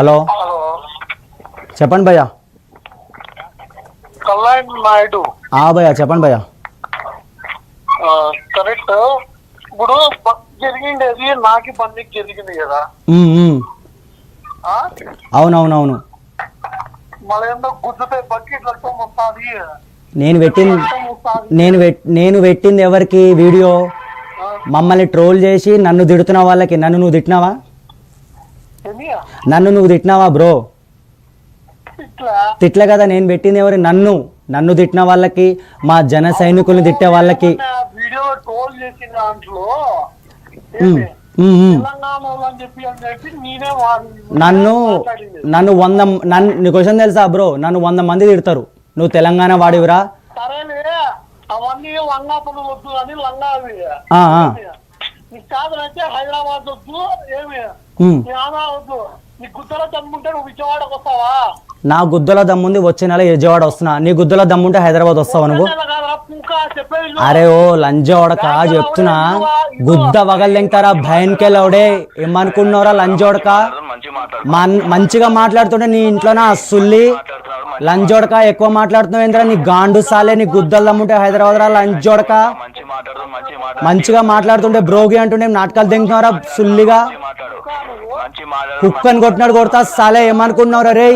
Hello. చెప్పండి భయ్యా. నాయుడు. ఆ భయ్యా చెప్పండి భయ్యా. కరెక్ట్. ఇప్పుడు నాకి బండికి జరిగింది కదా? అవునవునవును. మళ్ళీ ఏందో గుద్దుతే బకెట్ రక్తం వస్తుంది. నేను పెట్టింది నేను నేను పెట్టింది ఎవరికి వీడియో? మమ్మల్ని ట్రోల్ చేసి నన్ను తిడుతున్న వాళ్ళకి నన్ను నువ్వు తిట్టినావా? నన్ను నువ్వు తిట్టినావా బ్రో? తిట్లే? కదా నేను పెట్టింది ఎవరు? నన్ను. నన్ను తిట్టిన వాళ్ళకి మా జన సైనికుల్ని తిట్టే వాళ్ళకి. నన్ను. నన్ను వంద నన్ను నీ క్వశ్చన్ తెలుసా బ్రో? నన్ను వంద మంది తిడతారు. నువ్వు తెలంగాణ వాడివిరా? హైదరాబాద్. నీ గుద్దలో దమ్ముంది వచ్చే నెల విజయవాడ వస్తున్నా. నీ గుద్దల దమ్ముంటే హైదరాబాద్ వస్తావు నువ్వు. అరే ఓ లంజోడక చెప్తున్నా. గుద్ద వగలెంటారా భయన్కెళ్ళవుడే. ఏమనుకున్నావురా లంజోడక మంచిగా మాట్లాడుతుంటే నీ ఇంట్లోనా సుల్లి? లంజోడక ఎక్కువ మాట్లాడుతున్నావు ఏంద్రా నీ గాండు సాలే నీ గుద్దలు దమ్ముంటే హైదరాబాద్ రా లంజోడక మంచిగా మాట్లాడుతుంటే బ్రోగి అంటుంటే నాటకాలు దింకున్నారా సుల్లిగా? కుక్కని కొట్టినాడు కొడతా సాలే ఏమనుకుంటున్నావురా రే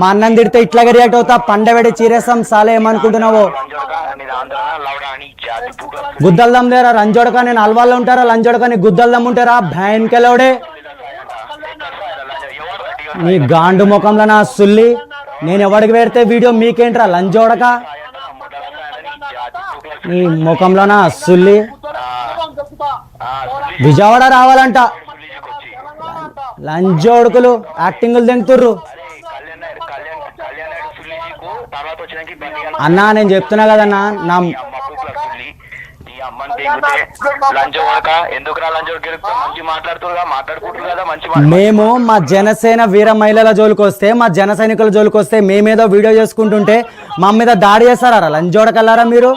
మా అన్నం తిడితే ఇట్లాగే రియాక్ట్ అవుతా పండబెడి చీరేస్తాం సాలే ఏమనుకుంటున్నావు? లంజోడక నీది ఆంధ్ర లవడా అని జాతి పూక గుద్దలు దమ్దేరా లంజోడక నేను అల్వాల్లో ఉంటారా లంజోడక నీ గుద్దలు దమ్ముంటారా భయన్కెళ్ళవుడే నీ గాండు ముఖంలో నా సుల్లి నేను ఎవడికి పెడితే వీడియో మీకేంట్రా లంజోడక? నీ ముఖంలోన? సుల్లి? విజయవాడ రావాలంట. లంజోడుకులు యాక్టింగులు తింటుర్రు. అన్నా నేను చెప్తున్నా కదన్నా నా మేము మా జనసేన వీర మహిళల జోలికి వస్తే మా జన సైనికుల జోలికి వస్తే మేమేదో వీడియో చేసుకుంటుంటే మా మీద దాడి చేస్తారా? లంజోడకల్లారా మీరు?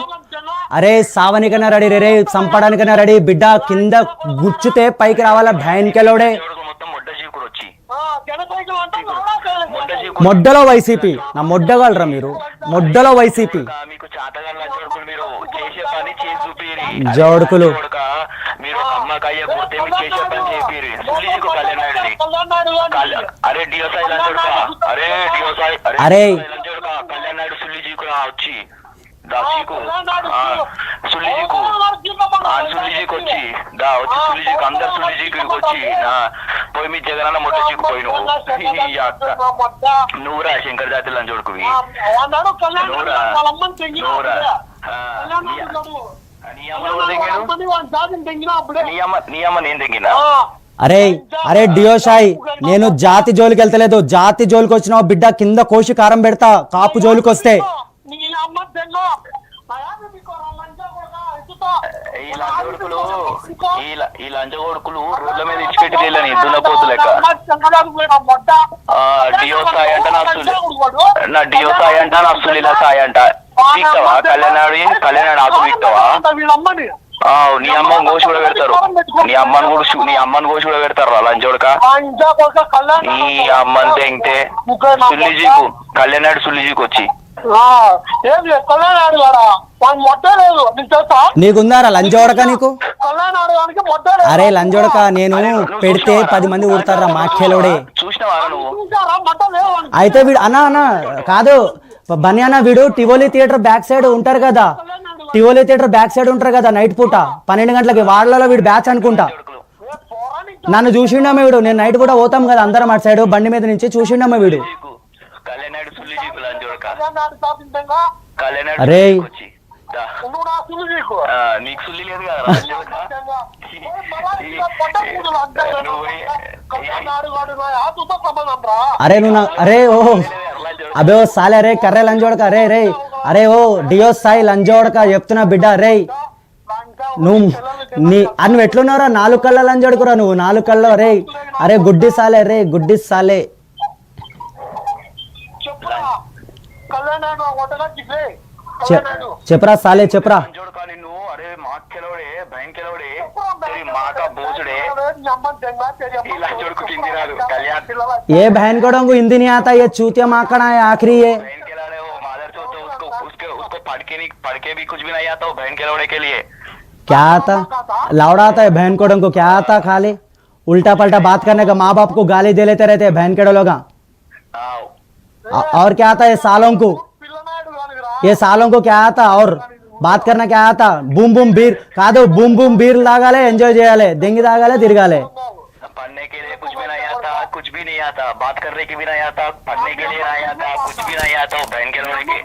అరే సావనికైనా రెడీ రే రే చంపడానికైనా రెడీ. బిడ్డ కింద గుచ్చుతే పైకి రావాలా జీకుడు మొడ్డలో వైసీపీ. నా మొడ్డగలరా మీరు? మొడ్డలో వైసీపీ. జోడుకులు. అరే దా చీకు ఆ సుల్లిజీకి వచ్చి దా వచ్చి సుల్లిజీకి అందరు సుల్లిజీకి వచ్చి ఆ, పోయి మీ జగనన్న మొట్ట చీకు పోయి నువ్వు ఈ అక్క నువ్వురా శంకర్ జాతి లంజోడుకువి అన్నాడు కళ్యాణ్ నాయుడు నువ్వురా వాళ్ళ అమ్మని తెంగినా నువ్వురా అప్పుడే. ఆ, కళ్యాణ్ నీ- నాయుడు గారు. నీ అమ్మ ఎవరు వాళ్ళ తెంగాడు అమ్మని వాళ్ళ జాతిని తెంగినా అప్పుడే. నీ అమ్మ నీ అమ్మ నేను తెంగినా ఆ, అరే అరే డియోషాయ్ నేను జాతి జోలికి వెళ్తలేదు జాతి జోలికి వచ్చిన బిడ్డ కింద కోసి కారం పెడతా కాపు జోలికి వస్తే ఈ లంజోడుకులు ఈ రోడ్ల మీద ఇచ్చిపెట్టి వెళ్ళని దున్నపోతు లెక్క. డియో సాయి అంట నా. నా డియో సాయి అంట నా సులీల సాయి అంట. వీక్తావా? కళ్యాణాడు కళ్యాణాడు ఆకు వీక్తావా? నీ అమ్మ గోసి కూడా పెడతారు. నీ అమ్మని. కూడా నీ అమ్మని గోసి కూడా పెడతారు రా ఈ నాయుడు. అమ్మని తెంగితే సుల్లిజీకు కళ్యాణాడు సుల్లిజీకి వచ్చి ఏం లేదు, కళ్యాణ్ నాయుడు గారా వాడు మొట్ట లేదు నీకు తెలుసా? నీకుందారా లంజోడక నీకు? కళ్యాణ్ నాయుడు గారికి మొట్ట లేదు. అరే లంజోడక నేను పెడితే పది మంది ఊడతారా మాఖ్యలోడే చూసినావా నువ్వు? చూసారా మొట్ట లేవు వానికి. అయితే వీడు అన్నా అన్న కాదు బనియానా వీడు టివోలీ థియేటర్ బ్యాక్ సైడ్ ఉంటారు కదా. టివోలీ థియేటర్ బ్యాక్ సైడ్ ఉంటారు కదా నైట్ పూట. పన్నెండు గంటలకి వాళ్ళలో వీడు బ్యాచ్ అనుకుంటా. నన్ను చూసిండమ్మ వీడు. నేను నైట్ కూడా పోతాం కదా అందరం అటు సైడ్ బండి మీద నుంచి చూసిండమ్మ వీడు సుల్లిజీకు కళ్యాణాడు సుల్లిజీకు లంజోడక కళ్యాణ్ నాయుడు స్థాపించంగా కళ్యాణాడు అరే. నీకు సుల్లి లేదు కదా అరే నువ్వు అరే ఓ. అబే ఓ సాలే అరే కర్రే లంజోడక అరే రే అరే ఓ డియో సాయి లంజోడక చెప్తున్నా బిడ్డ రే నువ్వు నీ అని ఎట్లున్నారా నాలుగు కళ్ళ లంజోడుకురా నువ్వు నాలుగు కళ్ళ రే అరే గుడ్డి సాలే రే గుడ్డి సాలే. పల్లెనాడు హోటల్ చెప్పరా సాలే చెప్పరా ये बहन को हिंदी नहीं आता ये चूतिया माकड़ा है आखिरी ये। नहीं पढ़ के भी कुछ भी नहीं आता के लिए। क्या आता? लाउडा आता है बहन को क्या आता खाली? उल्टा पलटा बात करने का माँ बाप को गाली दे लेते रहते हैं बहन के डोलोगा हाँ। और क्या आता है सालों को పిల్లనాయుడు కాదురా ये सालों को क्या आता और बात करना क्या आता बूम बूम बीर కాదు బూమ్ బూమ్ బీర్ తాగాలి ఎంజాయ్ చేయాలి దెంగి తాగాలి తిరగాలి पढ़ने के लिए कुछ भी नहीं आता कुछ भी नहीं आता बात करने की भी नहीं आता पढ़ने के लिए नहीं आता कुछ भी नहीं आता वो बहन के लौड़े के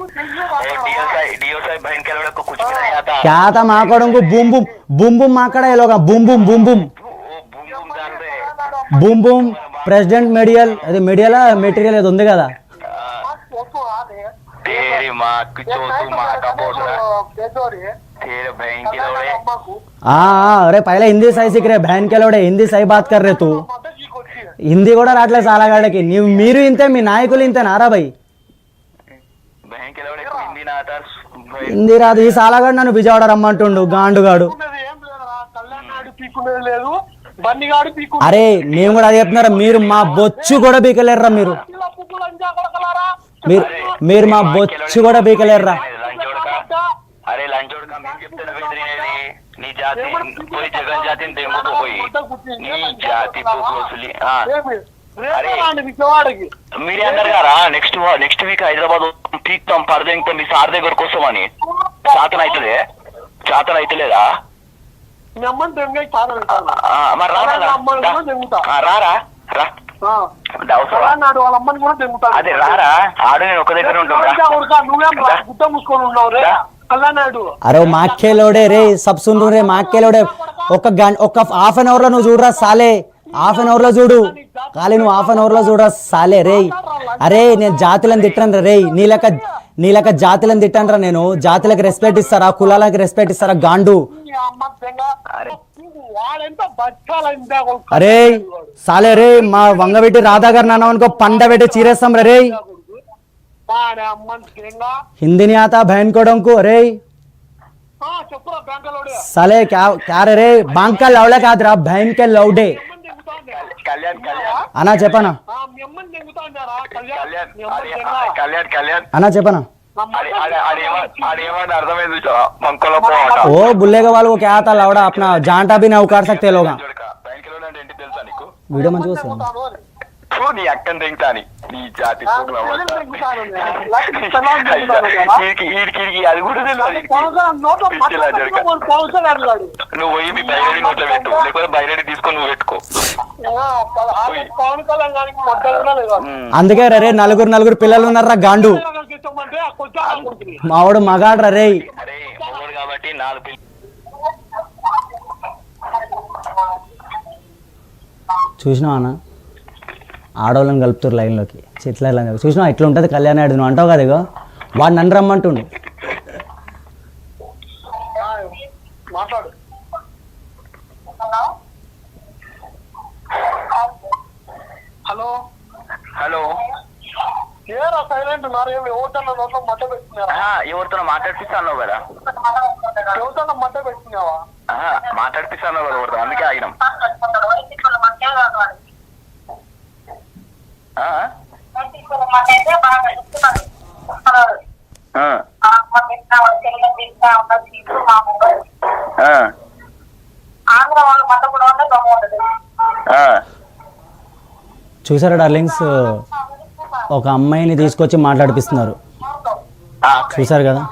और डीओ साहब डीओ साहब बहन के लौड़े को कुछ भी नहीं आता क्या आता माकड़ों को बूम बूम बूम बूम माकड़ा ये लोग बूम बूम बूम बूम वो बूम बूम डाल रहे బూమ్ బూమ్ ప్రెసిడెంట్ మీడియల్ అది మీడియాలా మెటీరియల్ అది ఉంది కదా అరే పైలా హిందీ సై సిక్ రే బహన్ కెలోడే హిందీ సై బాత్ కర్ రే తూ. హిందీ కూడా రావట్లేదు సాలాగాడికి. నీవు మీరు ఇంతే మీ నాయకులు ఇంతే నారా భయ్ హిందీ రాదు ఈ సాలాగాడు నన్ను విజయవాడ రమ్మంటుండు గాండుగాడు. అరే మేము కూడా అది చెప్తున్నారా మీరు మా బొచ్చు కూడా పీకలేరు మీరు. మీరు మీరు మా బొచ్చు కూడా బీకలేరురా అరే మీరే అన్నారు కదా నెక్స్ట్ నెక్స్ట్ వీక్ హైదరాబాద్ తీస్తాం పరదెంగుతాం మీ సార్ దగ్గర కోసం అని చాతన అవుతుంది చాతన అవుతలేదా మరి రారా? రా. నాడు వాళ్ళ అమ్మని కూడా దెంగుతాను అదే రారా? ఆడు నేను ఒక దగ్గర ఉంటాం రా. నువ్వేం మూసుకొని ఉన్నావు అరే మాకే లోడే రే సబ్ సున్ రే మాకే లోడే ఒక గంట ఒక హాఫ్ అన్ అవర్లో నువ్వు చూడరా సాలే. హాఫ్ అన్ అవర్లో చూడు. ఖాళీ నువ్వు హాఫ్ అన్ అవర్లో చూడరా సాలే రే అరే నేను జాతులను తిట్టాను రే నీలక నీలక జాతులను తిట్టండ్రా నేను. జాతులకు రెస్పెక్ట్ ఇస్తారా? కులాలకు రెస్పెక్ట్ ఇస్తారా? గాండు. అరే. సాలే రే మా వంగబెట్టి రాధా గారు నాన్న అనుకో పండ పెట్టి చీరేస్తాం రే హిందీని ఆత భయన్కోడంకు రే. సలే క్యారే బాంకా లౌడే కాదురా భయంకే లౌడే డే కళ్యాణ్. అన్నా చెప్పనా? కళ్యాణ్ కళ్యాణ్ అన్నా చెప్పనా? ఓ బుల్లేగా వాళ్ళు ఒక ఆతా లవడా అప్నా? జాంటా బి నా ఉకార్ వీడియో మంచిగా వస్తుంది. ఫు, నీ అక్కని తింటాని. నీ జాతి అది కూడా నువ్వు పోయి మీ బయలుదేరి నోట్లో పెట్టు. లేకపోతే బయలుదేరి తీసుకొని నువ్వు పెట్టుకో. అందుకే రే రే నలుగురు నలుగురు పిల్లలు ఉన్నారా గాండు. మావాడు మగాడ్రా రే. మొగోడు కాబట్టి నాలుగు పిల్లలు చూసినావా అన్న? ఆడవాళ్ళని కలుపుతారు లైన్లోకి. చెట్ల చూసినావా? ఇట్లా ఉంటుంది కళ్యాణాడు నువ్వు అంటావు కదా ఇగో. వాడు నన్ను రమ్మంటుండు. మాట్లాడు హలో. హలో ఎవరితో మాట్లాడిపిస్తాను కదా. మాట్లాడిపిస్తాను కదా అందుకే ఆగినాం ఆ? ఆ, ఆ, ఆ. చూసారా డార్లింగ్స్? ఒక అమ్మాయిని తీసుకొచ్చి మాట్లాడిపిస్తున్నారు. చూసారు కదా?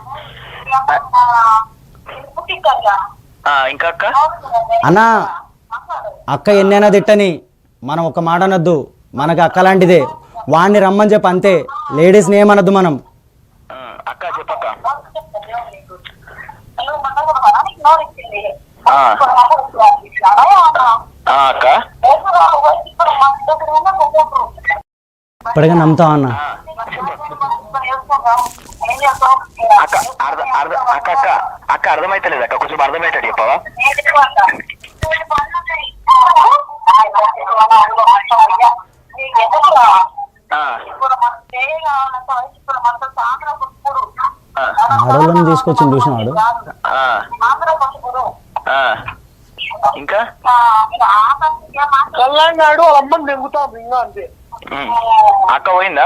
ఆ, ఇంకా అక్క? అన్న అక్క ఎన్నైనా తిట్టని మనం ఒక మాట అనొద్దు. మనకు అక్క లాంటిదే. వాడిని రమ్మని చెప్పి అంతే. లేడీస్ని ఏమనొద్దు మనం. అక్క చెప్పక్క. ఆ, ఆ, అక్క? ఇప్పటికే నమ్ముతావు అన్న. అక్క అర్థ అర్థ అక్క అక్క అక్క అర్థమైతలేదు అక్క కొంచెం అర్థమయ్యేటట్టు చెప్పవా? ఆడవాళ్ళని తీసుకొచ్చి చూసినాడు ఆ, వాళ్ళ అమ్మని దెంగుతాం ఇంకా అంతే. అక్క పోయిందా?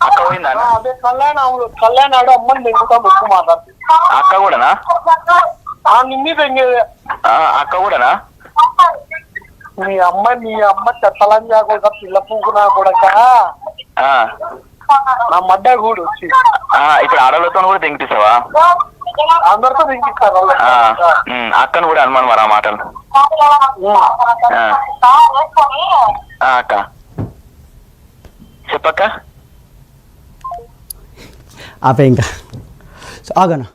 అక్క పోయిందా? అదే కళ్యాణ్ అవును కళ్యాణ్ నాయుడు అమ్మని దెంగుతాం ఎక్కువ మాట్లాడుతుంది అక్క కూడానా? నిన్ని దెంగేదే ఆ, అక్క కూడానా? మీ అమ్మ నీ అమ్మ చెత్తలని కాకుండా పిల్ల పువ్వు నా కొడక. ఆ, నా మడ్డ కూడా వచ్చి. ఇప్పుడు ఆడలతో కూడా తెంగిపిస్తావా అందరితో ఉమ్, అక్కను కూడా అనుమానం మరి ఆ మాటలు? ఆ, అక్క. చెప్పక్క? ఆపే ఇంకా. ఆగనా?